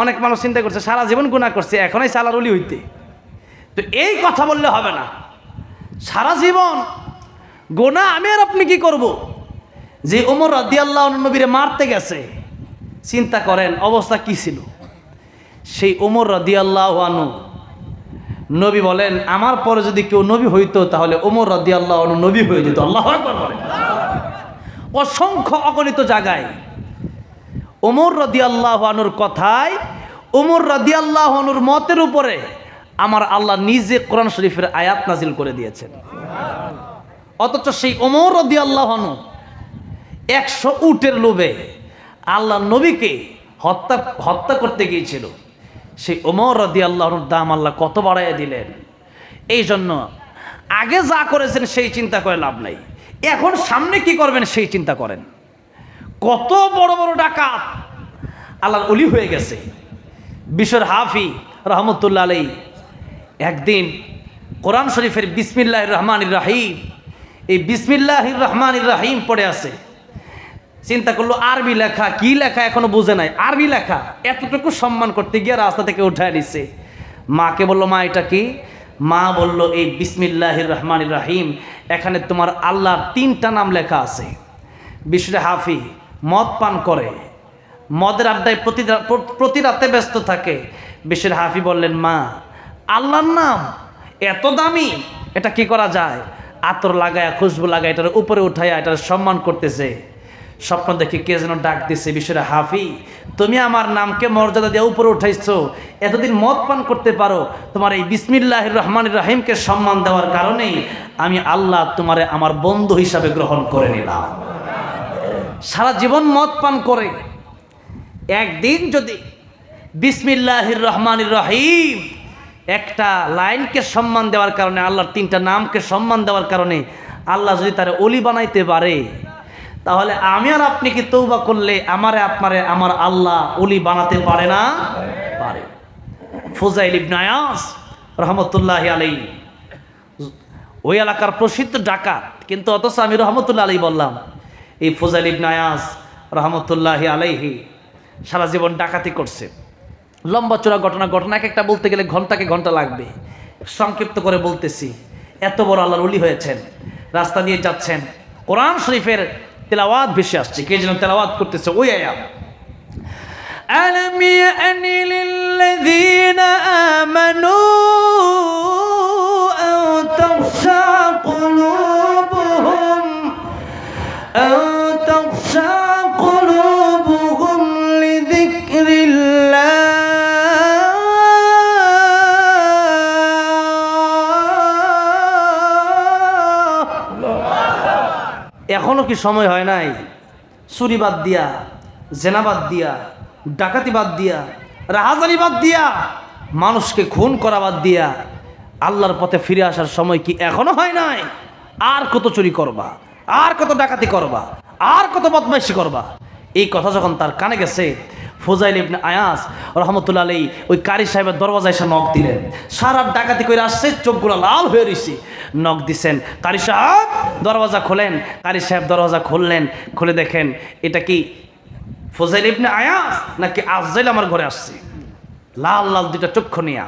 অনেক মানুষ চিন্তা করছে, সারা জীবন গুণা করছে, এখনই সালার উলি হইতে। তো এই কথা বললে হবে না। সারা জীবন গোনা আমি আর আপনি কি করব? যে ওমর রাদি আল্লাহ নবীরে মারতে গেছে, চিন্তা করেন, অবস্থা কি ছিল? সেই ওমর রাদি আল্লাহ আনু নবী বলেন, আমার পরে যদি কেউ নবী হইতো, তাহলে ওমর রাদি আল্লাহ আনু নবী হয়ে যেত। আল্লাহ অসংখ্য অগণিত জায়গায় ওমর রদি আনুর কথায়, ওমর রদি আনুর মতের উপরে আমার আল্লাহ নিজে কোরআন শরীফের আয়াত নাজিল করে দিয়েছেন। অথচ সেই ওমর রদি আনু একশো উটের লোভে আল্লাহ নবীকে হত্যা হত্যা করতে গিয়েছিল। সেই ওমর রদি আল্লাহর দাম আল্লাহ কত বাড়াইয়া দিলেন। এই জন্য আগে যা করেছেন সেই চিন্তা করে লাভ নাই। এখন সামনে কি করবেন সেই চিন্তা করেন। কত বড় বড় ডাকাত। আল্লাহর অলি হয়ে গেছে। বিশ্বর হাফি রহমতুল্লা আলাই একদিন কোরআন শরীফের বিসমিল্লাহ রহমান রাহিম, এই বিসমিল্লাহ রহমান রাহিম পড়ে আছে। চিন্তা করল, আরবি লেখা, কি লেখা এখনও বুঝে নাই। আরবি লেখা, এতটুকু সম্মান করতে গিয়ে রাস্তা থেকে উঠায় নিছে। মাকে বলল, মা, এটা কি? মা বলল, এই বিসমিল্লাহ রহমান রাহিম, এখানে তোমার আল্লাহর তিনটা নাম লেখা আছে। বিষ্ণু হাফি মদ পান করে। মদের আড্ডায় প্রতি প্রতি রাতে ব্যস্ত থাকে। বিশ্বের হাফি বললেন, মা, আল্লাহর নাম এত দামি, এটা কি করা যায়? আতর লাগায়, খুশবু লাগায়, এটার উপরে উঠাইয়া এটার সম্মান করতেছে। স্বপ্ন দেখে কে যেন ডাক দিছে, বিশ্বের হাফি, তুমি আমার নামকে মর্যাদা দিয়ে উপরে উঠাইছো। এতদিন মদ পান করতে পারো। তোমার এই বিসমিল্লাহ রহমান রাহিমকে সম্মান দেওয়ার কারণেই আমি আল্লাহ তোমারে আমার বন্ধু হিসাবে গ্রহণ করে নিলাম। সারা জীবন মদ পান করে। একদিন যদি বিসমিল্লাহির রহমানির রহিম একটা লাইনকে সম্মান দেওয়ার কারণে, আল্লাহর তিনটা নামকে সম্মান দেওয়ার কারণে আল্লাহ যদি তার অলি বানাইতে পারে, তাহলে আমি আর আপনি কি তৌবা করলে আমারে আপনারে আমার আল্লাহ অলি বানাতে পারে না? পারে। ফুজাইল ইবনায়াস রহমতুল্লাহ আলাই ওই এলাকার প্রসিদ্ধ ডাকাত, কিন্তু অথচ আমি রহমতুল্লাহ আলী বললাম এই ফুজাইল ইবনায়াস রহমতুল্লাহ আলাইহি সারা জীবন ডাকাতি করছে লম্বা চূড়া ঘটনা ঘটনা এক একটা বলতে গেলে ঘন্টাকে ঘন্টা লাগবে সংক্ষিপ্ত করে বলতেছি এত বড় আল্লাহর উলি হয়েছেন রাস্তা দিয়ে যাচ্ছেন কোরআন শরীফের তেলাওয়াত ভেসে আসছে কে যেন তেলাওয়াত করতেছে ওই আয়াত ألم يأن للذين آمنوا এখনও কি সময় হয় নাই? চুরি বাদ দিয়া, জেনা বাদ দিয়া, ডাকাতি বাদ দিয়া, রাহাজানি বাদ দিয়া, মানুষকে খুন করা বাদ দিয়া, আল্লাহর পথে ফিরে আসার সময় কি এখনও হয় নাই? আর কত চুরি করবা? আর কত ডাকাতি করবা? আর কত বদমাইশি করবা? এই কথা যখন তার কানে গেছে, ফোজাইল ইবনে আয়াস রহমতুল্লা আলী ওই কারি সাহেবের দরওয়াজায় এসে নখ দিলেন। সারা ডাকাতি করে আসছে, চোখগুলো লাল হয়ে রয়েছে নখ দিছেন। কারি সাহেব, দরওয়াজা খোলেন। কারি সাহেব দরওয়াজা খুললেন, খুলে দেখেন, এটা কি ফোজাইল ইবনে আয়াস নাকি আজজাইল আমার ঘরে আসছে? লাল লাল দুটা চক্ষু নিয়া।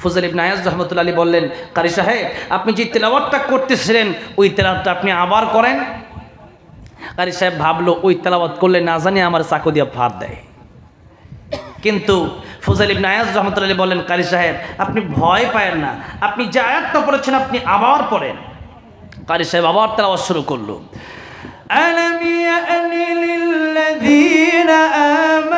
ফজল ইবনে আয়াজ রহমতুল্লা আলী বললেন কারি সাহেব, আপনি যে তেলাওয়াতটা করতেছিলেন, ওই তেলাওয়াতটা আপনি আবার করেন? কারি সাহেব ভাবলো, ওই তেলাওয়াত করলে না জানি আমার চাকু দিয়ে ফাঁদ দেয়। কিন্তু ফজল ইবনে আয়াজ রহমতুল্লাহ আলী বললেন কারি সাহেব আপনি ভয় পায়েন না আপনি যে আয়াতটা পড়েছেন আপনি আবার পড়েন কারি সাহেব আবার তেলাওয়াত শুরু করলো ألم يأن للذين آمنوا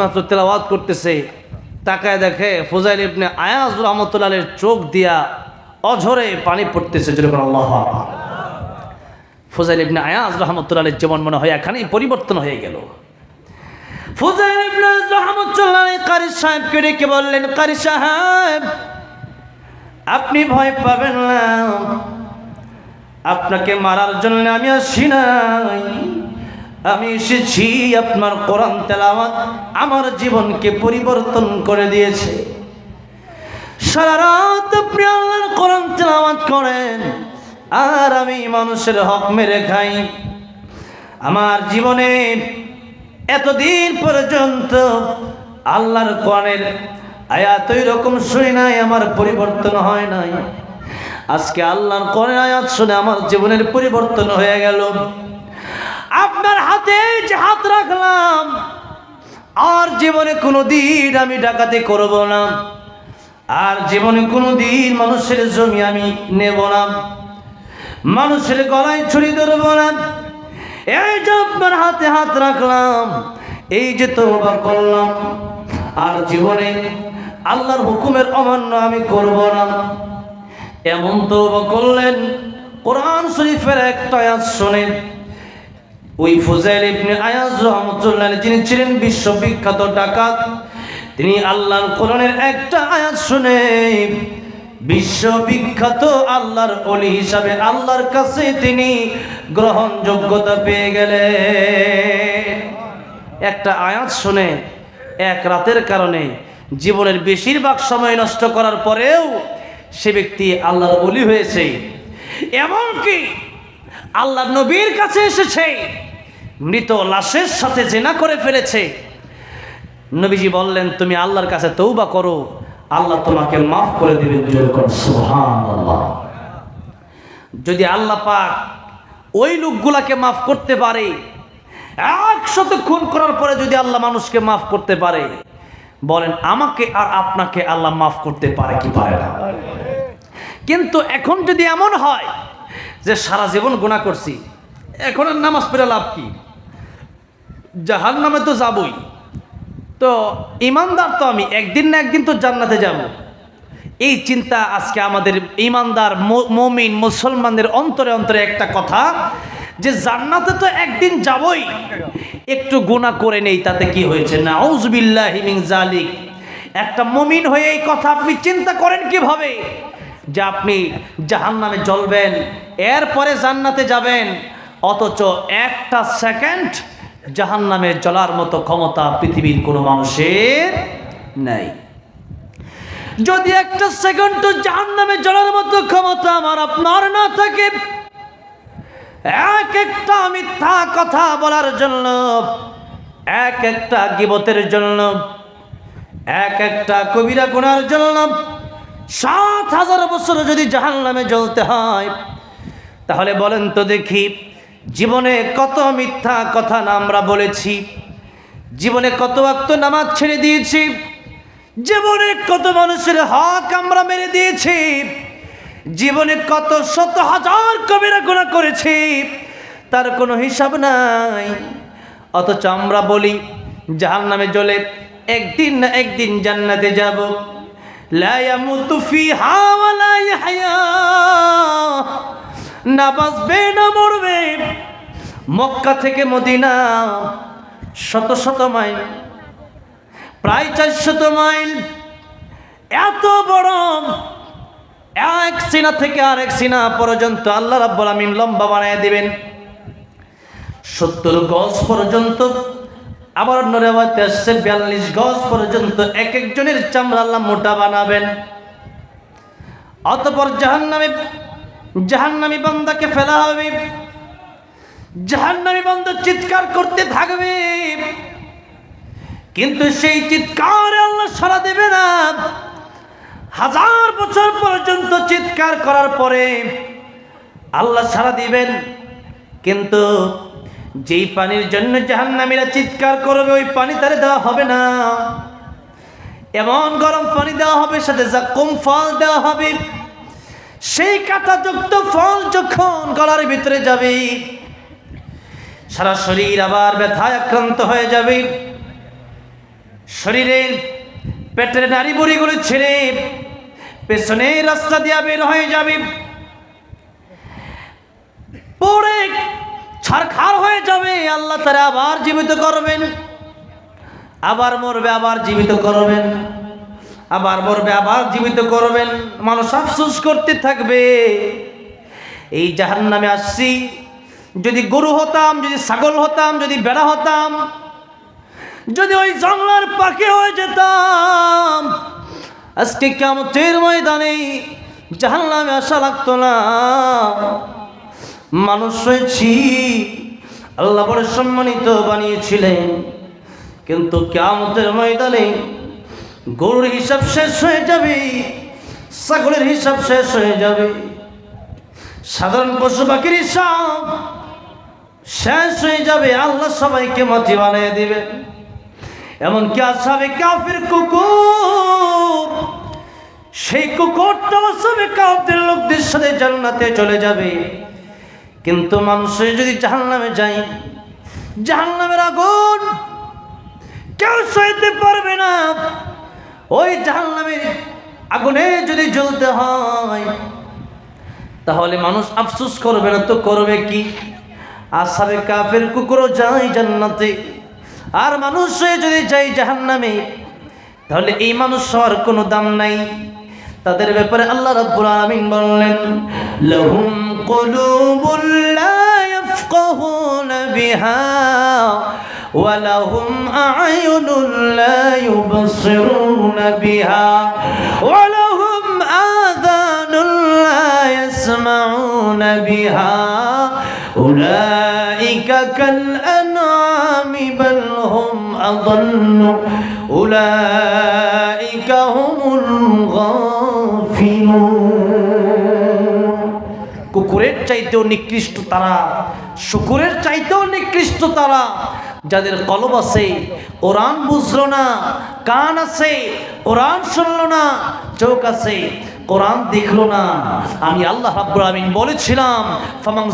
মাত্র তেলাওয়াত করতেছে, তাকায় দেখে ফুজাইল ইবনে আয়াজ রহমতুল্লাহের চোখ দিয়া অঝরে পানি পড়তেছে যেরকম আল্লাহ ফুজাইল ইবনে আয়াজ রহমতুল্লাহের যেমন মনে হয়, এখানেই পরিবর্তন হয়ে গেল। ফুজাইল ইবনে রহমতুল্লাহ কারি সাহেবকে ডেকে বললেন, কারি সাহেব, আপনি ভয় পাবেন না। আপনাকে মারার জন্য আমি আসি নাই। আমি এসেছি আপনার কোরআন তেলাওয়াত আমার জীবনকে পরিবর্তন করে দিয়েছে। সারা রাত আপনি আল্লাহর কোরআন তেলাওয়াত করেন, আর আমি মানুষের হক মেরে খাই। আমার জীবনে এতদিন পর্যন্ত আল্লাহর কোরআনের আয়াত রকম শুনি নাই, আমার পরিবর্তন হয় নাই। আজকে আল্লাহর কোরআন আয়াত শুনে আমার জীবনের পরিবর্তন হয়ে গেল। আপনার হাতে যে হাত রাখলাম, আর জীবনে কোনো দিন আমি ডাকাতি করব না। আর জীবনে কোনো দিন মানুষের জমি আমি নেব না। মানুষের গলায় ছুরি ধরব না। এই যে আপনার হাতে হাত রাখলাম, এই যে তোবা করলাম, আর জীবনে আল্লাহর হুকুমের অমান্য আমি করব না। এমন তোবা করলেন, কোরআন শরীফের একটা শোনেন। ওই ফুজাইল ইবনে আয়াজ রহমতুল্লাহ যিনি ছিলেন বিশ্ববিখ্যাত ডাকাত, তিনি আল্লাহর কোরআনের একটা আয়াত শুনে, বিশ্ববিখ্যাত আল্লাহর অলি হিসাবে আল্লাহর কাছে তিনি গ্রহণযোগ্যতা পেয়ে গেলেন। একটা আয়াত শুনে, এক রাতের কারণে জীবনের বেশিরভাগ সময় নষ্ট করার পরেও সে ব্যক্তি আল্লাহর অলি হয়েছে। এমনকি আল্লাহ নবীর কাছে এসেছে। মৃত লাশের সাথে জেনা করে ফেলেছে। নবীজি বললেন, তুমি আল্লাহর কাছে তৌবা করো। আল্লাহ তোমাকে মাফ করে দিবেন যদি আল্লাহ পাক ওই লোকগুলাকে মাফ করতে পারে একশত খুন করার পরে যদি আল্লাহ মানুষকে মাফ করতে পারে, বলেন, আমাকে আর আপনাকে আল্লাহ মাফ করতে পারে কি পারে না? কিন্তু এখন যদি এমন হয় যে সারা জীবন গুণা করছি, এখন আর নামাজ পড়ে লাভ কি? জাহান নামে তো যাবই। তো ইমানদার তো আমি, একদিন না একদিন তো জান্নাতে যাব। এই চিন্তা আজকে আমাদের ইমানদার মমিন মুসলমানদের অন্তরে অন্তরে একটা কথা, যে জান্নাতে তো একদিন যাবই। একটু গুণা করে নেই, তাতে কি হয়েছে? না মিন জালিক একটা মমিন হয়ে এই কথা আপনি চিন্তা করেন কীভাবে? যে আপনি জাহান নামে জ্বলবেন, এরপরে জান্নাতে যাবেন, অথচ একটা সেকেন্ড জাহান নামে জ্বলার মতো ক্ষমতা পৃথিবীর কোনো মানুষের নাই। যদি একটা সেকেন্ড জাহান নামে জ্বলার মতো ক্ষমতা আমার আপনার না থাকে, এক একটা মিথ্যা কথা বলার জন্য, এক একটা গিবতের জন্য, এক একটা কবিরা গুণার জন্য, সাত হাজার বছর যদি জাহান নামে জ্বলতে হয়, তাহলে বলেন তো দেখি জীবনে কত মিথ্যা কথা না আমরা বলেছি। জীবনে কত আক্ত নামাজ ছেড়ে দিয়েছি। জীবনে কত মানুষের হক আমরা মেরে দিয়েছি। জীবনে কত শত হাজার কবিরা গুণা করেছি। তার কোনো হিসাব নাই। অথচ আমরা বলি জাহান নামে জ্বলে একদিন না একদিন জান্নাতে যাব। লা ইয়ামুতু ফিহা ইয়াহইয়া না বাঁচবে, না মরবে। মক্কা থেকে মদিনা শত শত মাইল, প্রায় চারশত মাইল। এত বড় এক সিনা থেকে আরেক সিনা পর্যন্ত আল্লাহ রাব্বুল আমিন লম্বা বানায় দিবেন। সত্তর গজ পর্যন্ত, আবার রেওয়াতে আসছে, বিয়াল্লিশ গজ পর্যন্ত এক একজনের চামড়া আল্লাহ মোটা বানাবেন। অতপর জাহান্নামে জাহান্নামী বান্দাকে ফেলা হবে। জাহান্নামী বান্দা চিৎকার করতে থাকবে। কিন্তু সেই চিৎকার আল্লাহ সারা দেবে না। হাজার বছর পর্যন্ত চিৎকার করার পরে আল্লাহ সারা দিবেন। কিন্তু যেই পানির জন্য জাহান্নামীরা চিৎকার করবে, ওই পানি তারে দেওয়া হবে না। এমন গরম পানি দেওয়া হবে, সাথে যা কম ফল দেওয়া হবে। সেই কাঁটাযুক্ত ফল যখন গলার ভিতরে যাবে, সারা শরীর আবার ব্যথায় আক্রান্ত হয়ে যাবে। শরীরের পেটের নারী বুড়িগুলো ছেড়ে পেছনে রাস্তা দিয়া বের হয়ে যাবে। পরে ছারখার হয়ে যাবে, আল্লাহ তারা আবার জীবিত করবেন, আবার মরবে, আবার জীবিত করবেন। আবার মরবে, আবার জীবিত করবেন। মানুষ আফসোস করতে থাকবে। এই জাহান নামে আসছি। যদি গরু হতাম, যদি ছাগল হতাম, যদি বেড়া হতাম, যদি ওই জঙ্গলার পাখি হয়ে যেতাম, আজকে কেমতের ময়দানে জাহান নামে আসা লাগতো না। মানুষ হয়েছি, আল্লাহ বড় সম্মানিত বানিয়েছিলেন। কিন্তু কেমতের ময়দানে গরুর হিসাব শেষ হয়ে যাবে, ছাগলের হিসাব শেষ হয়ে যাবে। সাধারণ পশু পাখির হিসাব শেষ হয়ে যাবে, আল্লাহ সবাইকে মাটি বানিয়ে দিবে এমনকি আসাবে কাফের কুকুর, সেই কুকুরটা আসাবে কাফের লোকদের সাথে জান্নাতে চলে যাবে। কিন্তু মানুষ যদি জাহান্নামে যায়, জাহান্নামের আগুন কেউ সইতে পারবে না। ওই জাহান্নামের আগুনে যদি জ্বলতে হয়, তাহলে মানুষ আফসোস করবে না, তো করবে কি? আসাবে কাফের কুকুরও যায় জান্নাতে। আর মানুষ যদি যায় জাহান্নামে, তাহলে এই মানুষ হওয়ার কোনো দাম নাই। তাদের ব্যাপারে আল্লাহ রাব্বুল আলামিন বললেন, লাহুম কুলুবুল লা বিহা। লা ইউবসিরুনা বিহা ওয়া লাহুম আযানুন লা ইয়াসমাউনা বিহা, উলাইকা কাল আন'আমি বাল হুম আদাল্লু, উলাইকা হুমুল গাফিলুন। কুকুরের চাইতেও নিকৃষ্ট তারা, শুকুরের চাইতেও নিকৃষ্ট তারা। যাদের কলব আছে কোরআন বুঝলো না কান আছে কোরআন শুনলো না, চোখ আছে, কোরআন দেখল না। আমি আল্লাহ রাব্বুল আমিন বলেছিলাম, ফামান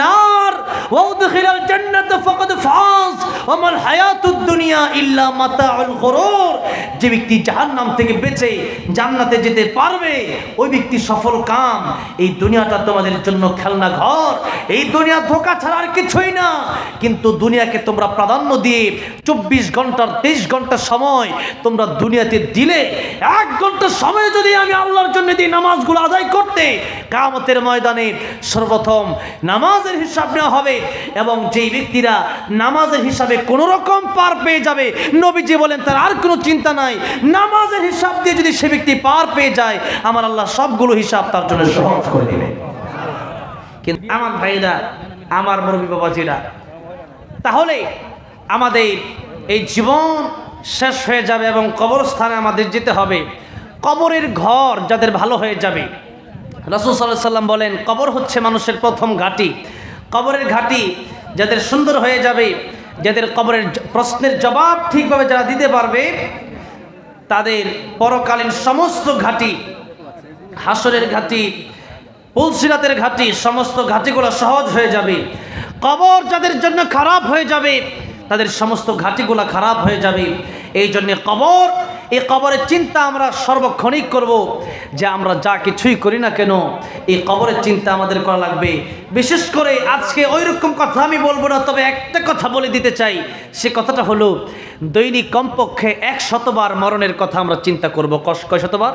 নার ওয়া উদখিলাল জান্নাত ফাকাদ ফাজ, ওয়া মাল হায়াতুদ দুনিয়া ইল্লা মাতাউল গুরুর। যে ব্যক্তি জাহান্নাম থেকে বেঁচে জান্নাতে যেতে পারবে, ওই ব্যক্তি সফল কাম। এই দুনিয়াটা তোমাদের জন্য খেলনা ঘর, এই দুনিয়া ধোকা ছাড়া আর কিছুই না। কিন্তু দুনিয়াকে তোমরা প্রাধান্য দিয়ে চব্বিশ ঘণ্টার তেইশ ঘণ্টা সময় তোমরা দুনিয়াতে দিলে এক ঘণ্টা সময় যদি আমি আল্লাহর জন্য দিই, নামাজগুলো আদায় করতে কামতের ময়দানে সর্বপ্রথম নামাজের হিসাব নেওয়া হবে এবং যেই ব্যক্তিরা নামাজের হিসাবে কোনো রকম পার পেয়ে যাবে, নবীজি বলেন, তার আর কোনো চিন্তা নাই। নামাজের হিসাব দিয়ে যদি সে ব্যক্তি পার পেয়ে যায়, আমার আল্লাহ সবগুলো হিসাব তার জন্য সহজ করে দেবে। কিন্তু আমার ভাইরা আমার মুরব্বী বাবাজিরা, তাহলে আমাদের এই জীবন শেষ হয়ে যাবে এবং কবরস্থানে আমাদের যেতে হবে। কবরের ঘর যাদের ভালো হয়ে যাবে। রাসুল সাল্লাহ সাল্লাম বলেন, কবর হচ্ছে মানুষের প্রথম ঘাঁটি। কবরের ঘাঁটি যাদের সুন্দর হয়ে যাবে, যাদের কবরের প্রশ্নের জবাব ঠিকভাবে যারা দিতে পারবে, তাদের পরকালীন সমস্ত ঘাঁটি, হাসরের ঘাঁটি, পুলসিরাতের ঘাঁটি, সমস্ত ঘাঁটিগুলো সহজ হয়ে যাবে। কবর যাদের জন্য খারাপ হয়ে যাবে তাদের সমস্ত ঘাঁটিগুলো খারাপ হয়ে যাবে। এই জন্যে কবর, এই কবরের চিন্তা আমরা সর্বক্ষণিক করব যে আমরা যা কিছুই করি না কেন, এই কবরের চিন্তা আমাদের করা লাগবে। বিশেষ করে আজকে ওই রকম কথা আমি বলব না, তবে একটা কথা বলে দিতে চাই। সে কথাটা হলো, দৈনিক কমপক্ষে এক শতবার মরণের কথা আমরা চিন্তা করব। কষ কয় শতবার?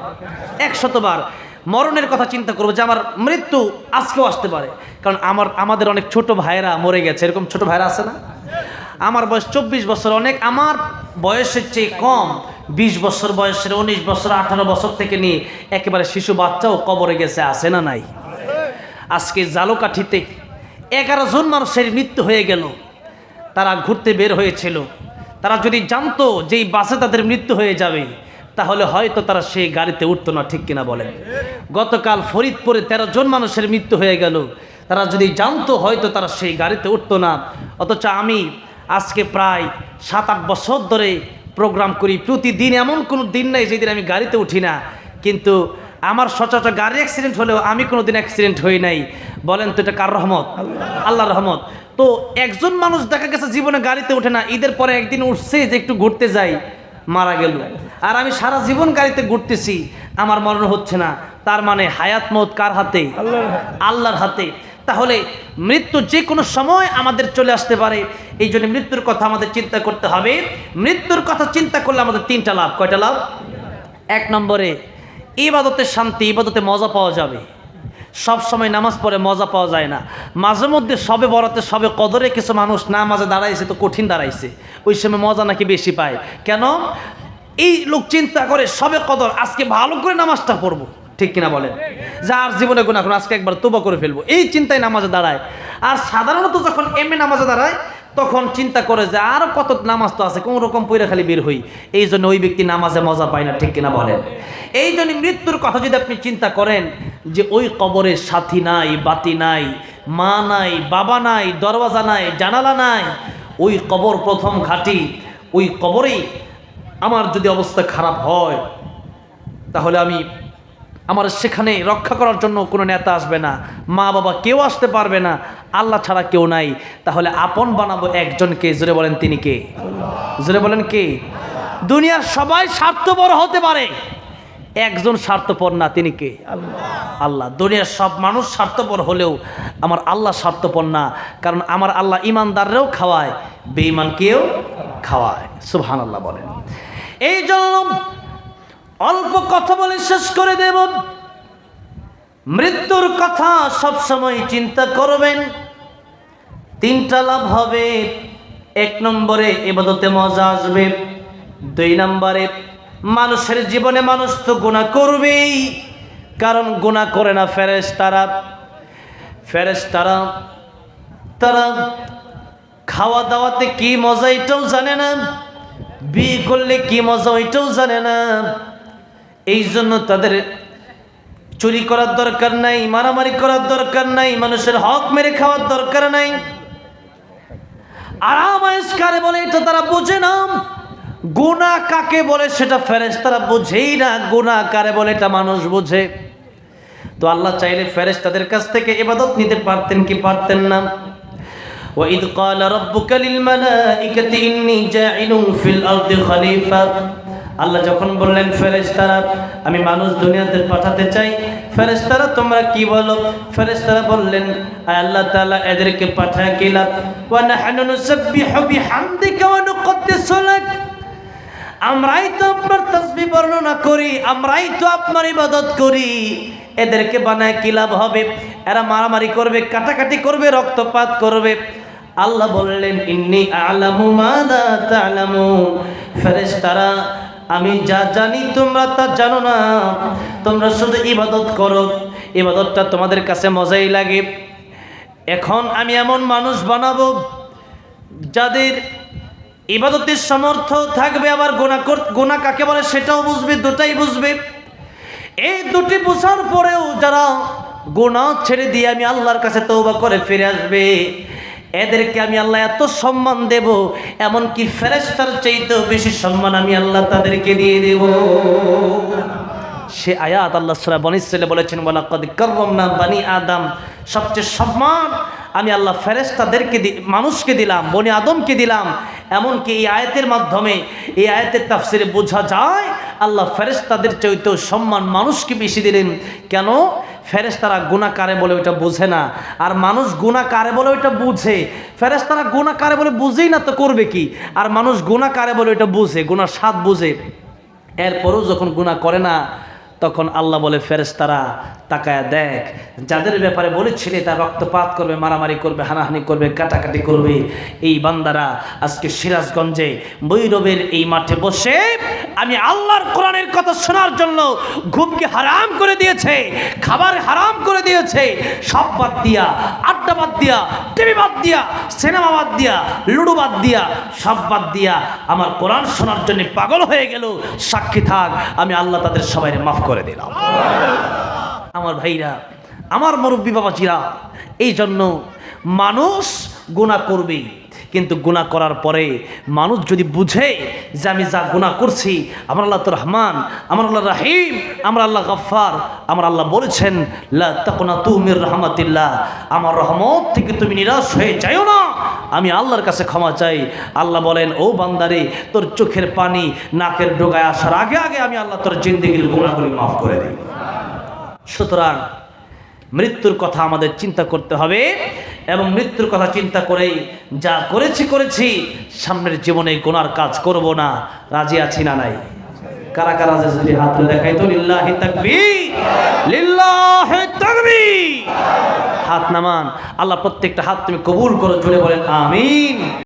এক শতবার মরণের কথা চিন্তা করব যে আমার মৃত্যু আজকেও আসতে পারে। কারণ আমার আমাদের অনেক ছোট ভাইয়েরা মরে গেছে। এরকম ছোট ভাইরা আছে না? আমার বয়স চব্বিশ বছর অনেক, আমার বয়সের চেয়ে কম বিশ বছর বয়সের, উনিশ বছর, আঠারো বছর থেকে নিয়ে একেবারে শিশু বাচ্চাও কবরে গেছে, আছে না নাই? আজকে জালোকাঠিতে এগারো জন মানুষের মৃত্যু হয়ে গেল। তারা ঘুরতে বের হয়েছিল। তারা যদি জানতো যে বাসে তাদের মৃত্যু হয়ে যাবে, তাহলে হয়তো তারা সেই গাড়িতে উঠতো না, ঠিক কিনা বলেন? গতকাল ফরিদপুরে তেরো জন মানুষের মৃত্যু হয়ে গেল। তারা যদি জানতো হয়তো তারা সেই গাড়িতে উঠতো না। অথচ আমি আজকে প্রায় সাত আট বছর ধরে প্রোগ্রাম করি। প্রতিদিন এমন কোনো দিন নাই যেদিন আমি গাড়িতে উঠি না। কিন্তু আমার সচরাচর গাড়ি অ্যাক্সিডেন্ট হলেও আমি কোনো দিন অ্যাক্সিডেন্ট হই নাই। বলেন তো এটা কার রহমত? আল্লাহ। রহমত। তো একজন মানুষ দেখা গেছে জীবনে গাড়িতে ওঠে না। ঈদের পরে একদিন উঠছে যে একটু ঘুরতে যাই মারা গেল। আর আমি সারা জীবন গাড়িতে ঘুরতেছি আমার মরণ হচ্ছে না। তার মানে হায়াত মত কার হাতে। আল্লাহর হাতে। তাহলে মৃত্যু যে কোনো সময় আমাদের চলে আসতে পারে। এই জন্য মৃত্যুর কথা আমাদের চিন্তা করতে হবে। মৃত্যুর কথা চিন্তা করলে আমাদের তিনটা লাভ। কয়টা লাভ? এক নম্বরে, ইবাদতে শান্তি, ইবাদতে মজা পাওয়া যাবে। সব সময় নামাজ পড়ে মজা পাওয়া যায় না। মাঝে মধ্যে সবে বরাতে, সবে কদরে কিছু মানুষ নামাজে দাঁড়াইছে, তো কঠিন দাঁড়াইছে। ওই সময় মজা নাকি বেশি পায়। কেন? এই লোক চিন্তা করে, সবে কদর, আজকে ভালো করে নামাজটা পড়ব। ঠিক কিনা বলেন? যার জীবনে গুণা করে আজকে একবার তোবা করে ফেলব। এই চিন্তায় নামাজে দাঁড়ায়। আর সাধারণত যখন এমএ নামাজে দাঁড়ায়, তখন চিন্তা করে যে আরও কত নামাজ তো আছে, কোন রকম পইরা খালি বের হই। এই জন্য ওই ব্যক্তি নামাজে মজা পায় না, ঠিক কিনা বলেন? এই জন্য মৃত্যুর কথা যদি আপনি চিন্তা করেন, যে ওই কবরে সাথী নাই, বাতি নাই, মা নাই, বাবা নাই, দরওয়াজা নাই, জানালা নাই, ওই কবর প্রথম ঘাটি, ওই কবরেই আমার যদি অবস্থা খারাপ হয়, তাহলে আমি আমার সেখানে রক্ষা করার জন্য কোনো নেতা আসবে না। মা বাবা কেউ আসতে পারবে না। আল্লাহ ছাড়া কেউ নাই। তাহলে আপন বানাবো একজনকে জোরে বলেন তিনি কে? জোরে বলেন কে? দুনিয়ার সবাই স্বার্থপর হতে পারে। একজন স্বার্থপর না, তিনি কে? আল্লাহ। দুনিয়ার সব মানুষ স্বার্থপর হলেও আমার আল্লাহ স্বার্থপর না। কারণ আমার আল্লাহ ইমানদাররাও খাওয়ায় বেঈমানকেও খাওয়ায়। সুবহান আল্লাহ বলেন। এই জন্য অল্প কথা বলে শেষ করে দেব। মৃত্যুর কথা সব সময় চিন্তা করবেন। তিনটা লাভ হবে। এক নম্বরে এবাদতে মজা আসবে। দুই নম্বরে মানুষের জীবনে মানুষ তো গুণা করবেই। কারণ গুণা করে না ফেরেস তারা ফেরেস তারা তারা খাওয়া দাওয়াতে কি মজা এটাও জানে না। বিয়ে করলে কি মজা ওইটাও জানে না। এই জন্য তাদের চুরি করার দরকার নাই মারামারি করার দরকার নাই মানুষের হক মেরে খাওয়ার দরকার নাই আরাম আয়েসকারে বলে এটা তারা বোঝে না গুণা কাকে বলে সেটা ফেরেস তারা বোঝেই না গুণা কারে বলে এটা মানুষ বোঝে তো আল্লাহ চাইলে ফেরেস তাদের কাছ থেকে এবাদত নিতে পারতেন কি পারতেন না وإذ قال ربك للملائكة إني جاعل في الأرض خليفة আল্লাহ যখন বললেন, ফেরেশতারা, আমি মানুষ দুনিয়াতে পাঠাতে চাই, ফেরেশতারা, তোমরা কি বলো? ফেরেশতারা বললেন আল্লাহ তাআলা, এদেরকে পাঠায় লাক। আমরাই তো আপনার তসবি বর্ণনা করি, আমরাই তো আপনার ইবাদত করি। এদেরকে বানায় কি লাভ হবে? এরা মারামারি করবে, কাটাকাটি করবে, রক্তপাত করবে। আল্লাহ বললেন, ইন্নি আলামু মা লা তা'লামুন। ফেরেশতারা আমি যা জানি তোমরা তা জানো না। তোমরা শুধু ইবাদত করো। ইবাদতটা তোমাদের কাছে মজাই লাগে। এখন আমি এমন মানুষ বানাবো, যাদের ইবাদতের সমর্থ থাকবে, আবার গোনা কর গোনা কাকে বলে সেটাও বুঝবে, দুটাই বুঝবে। এই দুটি বোঝার পরেও যারা গোনা ছেড়ে দিয়ে আমি আল্লাহর কাছে তৌবা করে ফিরে আসবে এদেরকে আমি আল্লাহ এত সম্মান দেব, এমনকি ফেরেস্তার চাইতেও বেশি সম্মান আমি আল্লাহ তাদেরকে দিয়ে দেব। সে আয়াত আল্লাহ সুরা বনিসলে বলেছেন বলা কদ করম না বানি আদম। সবচেয়ে সম্মান আমি আল্লাহ ফেরেস্তাদেরকে দি, মানুষকে দিলাম, বনি আদমকে দিলাম। এমনকি এই আয়াতের মাধ্যমে, এই আয়াতের তাফসিরে বোঝা যায়, আল্লাহ ফেরেস্তাদের চাইতেও সম্মান মানুষকে বেশি দিলেন। কেন? ফেরেস্তারা গুণাকারে বলে ওইটা বোঝে না। আর মানুষ গুণাকারে বলে ওইটা বুঝে। ফেরেস্তারা গুণাকারে বলে বুঝেই না তো করবে কি? আর মানুষ গুণাকারে বলে ওইটা বুঝে গুণার স্বাদ বুঝে। এরপরও যখন গুণা করে না, তখন আল্লাহ বলে ফেরেস্তারা তাকায়া দেখ। যাদের ব্যাপারে বলেছিলে তার রক্তপাত করবে, মারামারি করবে, হানাহানি করবে, কাটাকাটি করবে। এই বান্দারা আজকে সিরাজগঞ্জে বৈরবের এই মাঠে বসে আমি আল্লাহর কোরআনের কথা শোনার জন্য ঘুমকে হারাম করে দিয়েছে, খাবার হারাম করে দিয়েছে, সব বাদ দিয়া, আড্ডা বাদ দিয়া, টিভি বাদ দিয়া, সিনেমা বাদ দিয়া, লুডু বাদ দিয়া, সব বাদ দিয়া আমার কোরআন শোনার জন্য পাগল হয়ে গেল। সাক্ষী থাক, আমি আল্লাহ তাদের সবাই মাফ করে দিলাম। আমার ভাইরা, আমার মুরব্বী বাবাজিরা, এই জন্য মানুষ গুণা করবেই। কিন্তু গুণা করার পরে মানুষ যদি বুঝে যে আমি যা গুণা করছি, আমার আল্লাহ তো রহমান, আমার আল্লাহ রাহিম, আমার আল্লাহ গফ্ফার, আমার আল্লাহ বলেছেন, লা তাকুনা তুমির রহমাতিল্লাহ আমার রহমত থেকে তুমি নিরাশ হয়ে যাইও না। আমি আল্লাহর কাছে ক্ষমা চাই। আল্লাহ বলেন, ও বান্দারে, তোর চোখের পানি নাকের ডোগায় আসার আগে আগে আমি আল্লাহ তোর জিন্দিগির গুণাগুলি মাফ করে দিই। সুতরাং মৃত্যুর কথা আমাদের চিন্তা করতে হবে এবং মৃত্যুর কথা চিন্তা করেই যা করেছি করেছি, সামনের জীবনে গোনার কাজ করব না। রাজি আছি না নাই? কারা কারা যে যদি হাত দেখাই তো? লিল্লাহি তাকবীর। লিল্লাহি তাকবীর। হাত নামান। আল্লাহ প্রত্যেকটা হাত তুমি কবুল করো জুড়ে বলেন, আমিন।